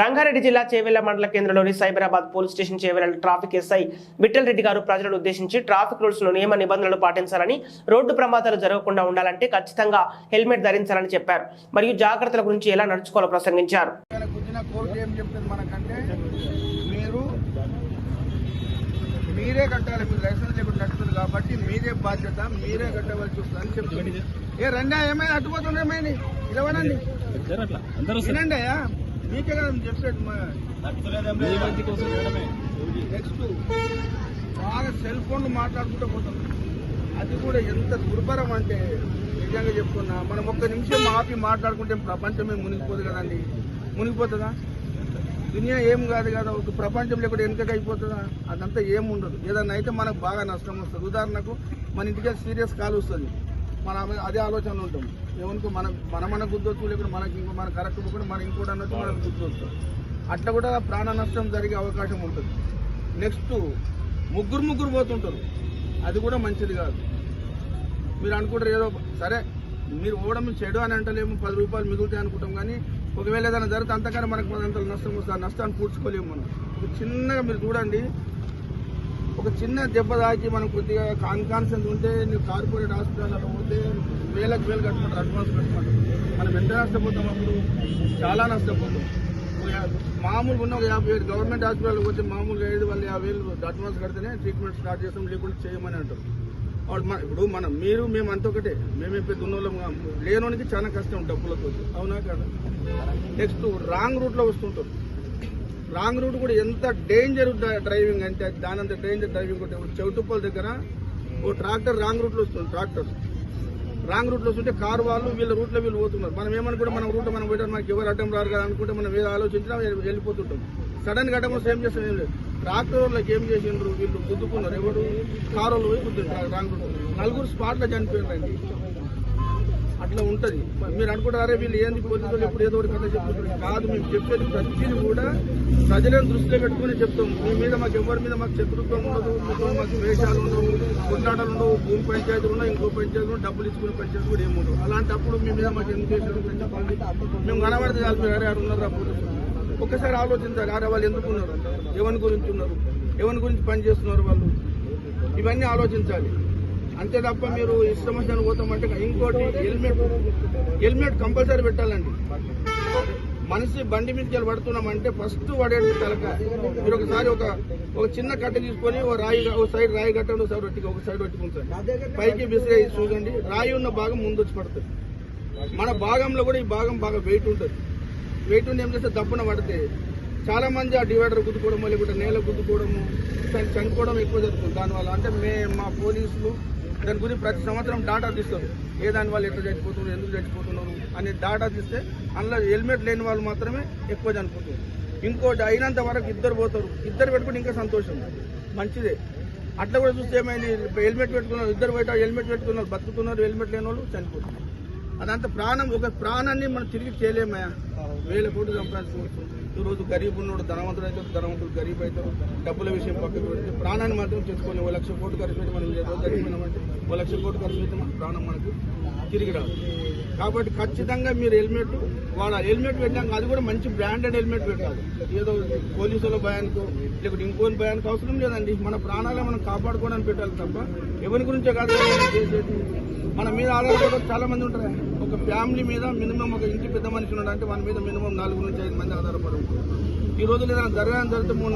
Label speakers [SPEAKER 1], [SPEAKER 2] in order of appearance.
[SPEAKER 1] రంగారెడ్డి జిల్లా చేవెళ్ళ మండల కేంద్రంలోని Cyberabad police station Chevella traffic SI Vittal Reddy గారు ప్రజలను ఉద్దేశించి ట్రాఫిక్ రూల్స్లో నియమ నిబంధనలు పాటించాలని రోడ్డు ప్రమాదాలు జరగకుండా ఉండాలంటే ఖచ్చితంగా హెల్మెట్ ధరించాలని చెప్పారు. మరియు జాగ్రత్తల గురించి ఎలా నడుచుకోవాలో ప్రసంగించారు.
[SPEAKER 2] మీరు మీరే కట్టాలి మీరు లైసెన్స్ లేకుండా నడుస్తుంది కాబట్టి మీరే బాధ్యత మీరే కట్టవలసి వస్తుంది అని చెప్తుంది. ఏ రండి ఏమైనా అడ్డుపోతుంది ఏమైంది? ఇలవనండి వినండి అయ్యా మీకే కదా నేను చెప్పేది నెక్స్ట్ బాగా సెల్ ఫోన్లు మాట్లాడుకుంటూ పోతాం. అది కూడా ఎంత దుర్భరం అంటే నిజంగా చెప్తున్నా. మనం ఒక్క నిమిషం ఆపి మాట్లాడుకుంటే ప్రపంచమే మునిగిపోదు కదండి. మునిగిపోతుందా? దునియా ఏం కాదు కదా ఒక ప్రపంచం లేకుండా వెనుకకి అయిపోతుందా? అదంతా ఏం ఉండదు. ఏదన్నా అయితే మనకు బాగా నష్టం వస్తుంది. ఉదాహరణకు మన ఇంటికి సీరియస్ కాల్ వస్తుంది. మన అదే ఆలోచనలో ఉంటాం. ఏమనుకో మన మన మన గుద్దొచ్చు లేకుండా మనకి ఇంకో మన కరెక్ట్ కూడా మన ఇంకోటి అన్నట్టు మనకు గుద్దొచ్చు అట్లా కూడా ప్రాణ నష్టం జరిగే అవకాశం ఉంటుంది. నెక్స్ట్ ముగ్గురు ముగ్గురు పోతుంటారు. అది కూడా మంచిది కాదు. మీరు అనుకుంటారు ఏదో సరే మీరు ఓవడం చెడు అని అంటలేము పది రూపాయలు మిగులుతాయి అనుకుంటాం కానీ ఒకవేళ ఏదైనా జరిగితే అంతకన్నా మనకు పదంత నష్టం వస్తుంది. ఆ నష్టాన్ని పూడ్చుకోలేము మనం. చిన్నగా మీరు చూడండి. ఒక చిన్న దెబ్బ తాకి మనం కొద్దిగా అన్కాన్షియస్ ఉంటే నువ్వు కార్పొరేట్ హాస్పిటల్ అక్కడ పోతే వేలకు వేలు కట్టుకుంటారు అడ్వాన్స్ కట్టుకుంటారు. మనం ఎంత నష్టపోతాం అప్పుడు? చాలా నష్టపోతాం. మామూలుగా ఉన్న ఒక యాభై వేలు గవర్నమెంట్ హాస్పిటల్కి పోతే మామూలుగా ఐదు వాళ్ళు యాభై వేలు అడ్వాన్స్ కడితేనే ట్రీట్మెంట్ స్టార్ట్ చేస్తాం లేకుంటే చేయమని అంటారు. ఇప్పుడు మనం మీరు మేము అంత ఒకటే. మేమే పెద్ద ఉన్నోళ్ళం కాము. లేనోనికి చాలా కష్టం డబ్బులతో అవునా కదా? నెక్స్ట్ రాంగ్ రూట్లో వస్తుంటారు రాంగ్ రూట్ కూడా ఎంత డేంజర్ డ్రైవింగ్ అంటే దానంత డేంజర్ డ్రైవింగ్ ఉంటే చెవిటుప్పల దగ్గర ఓ ట్రాక్టర్ రాంగ్ రూట్లో వస్తుంది ట్రాక్టర్. రాంగ్ రూట్లో వస్తుంటే కారు వాళ్ళు వీళ్ళ రూట్లో వీళ్ళు పోతున్నారు. మనం ఏమనుకుంటే మన రూట్లో మనం పోయడం మనకి ఎవరు అడ్డం రారు కదా అనుకుంటే మనం ఏదో ఆలోచించినా వెళ్ళిపోతుంటాం. సడన్గా అడ్డం వస్తే ఏం చేస్తాం ఏం లేదు. ట్రాక్టర్ వాళ్ళకి ఏం చేసిండ్రు? వీళ్ళు గుద్దుకున్నారు. ఎవరు? కారు వాళ్ళు పోయి గుద్దుంటారు రాంగ్ రూట్ నలుగురు స్పాట్లో చనిపోయినారండి. అట్లా ఉంటది. మీరు అనుకుంటారే అరే వీళ్ళు ఏంది పోలీసులు ఎప్పుడు ఏదో ఒకటి కథ చెప్తుంటారు? కాదు మేము చెప్పేది ప్రతిదీ కూడా ప్రజలను దృష్టిలో పెట్టుకుని చెప్తాం. మీ మీద మాకు ఎవరి మీద మాకు శత్రుత్వం ఉండదు మాకు వేషాలు ఉండవు కొట్లాటలు ఉండవు భూమి పంచాయతీలు ఉండవు ఇంకో పంచాయతీ డబ్బులు ఇచ్చుకునే పంచాయతీ కూడా ఏమి ఉండవు. అలాంటప్పుడు మీ మీద మాకు ఎందుకు చేశారు మేము కనబడితే చాలు అరే ఆడు ఉన్నారా పోలీసులు? ఒక్కసారి ఆలోచించాలి అరే వాళ్ళు ఎందుకు ఉన్నారు? ఎవరి గురించి ఉన్నారు? ఎవరి గురించి పని చేస్తున్నారు వాళ్ళు? ఇవన్నీ ఆలోచించాలి. అంతే తప్ప మీరు ఇష్టం వచ్చిన పోతామంటే ఇంకోటి హెల్మెట్. హెల్మెట్ కంపల్సరీ పెట్టాలండి. మనిషి బండి మీదకి పడుతున్నామంటే ఫస్ట్ పడేది తలక. మీరు ఒకసారి ఒక ఒక చిన్న కట్ట తీసుకొని ఒక రాయి ఒక సైడ్ రాయి కట్టండి ఒక సైడ్ ఒక సైడ్ పెట్టుకుంటారు పైకి విసిరే చూడండి. రాయి ఉన్న భాగం ముందు వచ్చి పడుతుంది. మన భాగంలో కూడా ఈ భాగం బాగా వెయిట్ ఉంటుంది. వెయిట్ ఉండి ఏం చేస్తే దప్పున పడితే చాలా మంది ఆ డివైడర్ గుద్దుకోవడం లేకుంటే నేల గుద్దుకోవడము చని- చనిపోవడం ఎక్కువ జరుగుతుంది. దానివల్ల అంటే మే మా పోలీసులు దాని గురించి ప్రతి సంవత్సరం డాటా తీస్తారు. ఏ దాని వాళ్ళు ఎట్లా చచ్చిపోతున్నారు ఎందుకు చచ్చిపోతున్నారు అనే డాటా తీస్తే అందులో హెల్మెట్ లేని వాళ్ళు మాత్రమే ఎక్కువ చనిపోతారు. ఇంకోటి అయినంత వరకు ఇద్దరు పోతారు. ఇద్దరు పెట్టుకుంటే ఇంకా సంతోషం. మంచిదే. అట్లా కూడా చూస్తే ఏమైంది? హెల్మెట్ పెట్టుకున్నారు ఇద్దరు బయట హెల్మెట్ పెట్టుకున్నారు బతుకుతున్నారు హెల్మెట్ లేని వాళ్ళు చనిపోతున్నారు. అదంతా ప్రాణం ఒక ప్రాణాన్ని మనం తిరిగి చేయలేమయ్యా. వేల కోట్లు సంపాదించుకోవచ్చు. ఈ రోజు గరీబ్ ఉన్నాడు ధనవంతుడు అయితే ధనవంతుడు గరీబ్ అవుతాడు డబ్బుల విషయం పక్కకు పెడితే ప్రాణాన్ని మాత్రం తెచ్చుకొని ఓ లక్ష కోట్లు ఖర్చు పెట్టి మనం ఏదో జరిగిపోయినామంటే ఓ లక్ష కోట్లు ఖర్చు పెట్టి మన ప్రాణం మనకు తిరిగి రాదు. కాబట్టి ఖచ్చితంగా మీరు హెల్మెట్ వాళ్ళ హెల్మెట్ పెట్టాక అది కూడా మంచి బ్రాండెడ్ హెల్మెట్ పెట్టాలి. ఏదో పోలీసుల భయానికో లేకపోతే ఇంకోని భయానికి అవసరం లేదండి. మన ప్రాణాలే మనం కాపాడుకోవడానికి పెట్టాలి తప్ప ఎవరి గురించే కాదు. చేసేది మన మీద ఆధారపడే చాలా మంది ఉంటారు. ఒక ఫ్యామిలీ మీద మినిమం ఒక ఇంటి పెద్ద మనిషి ఉన్నాడు అంటే మీద మినిమం నాలుగు నుంచి ఐదు మంది ఆధారపడి ఉంటారు. ఈ రోజు ఏదైనా జరగడం జరిగితే మూడు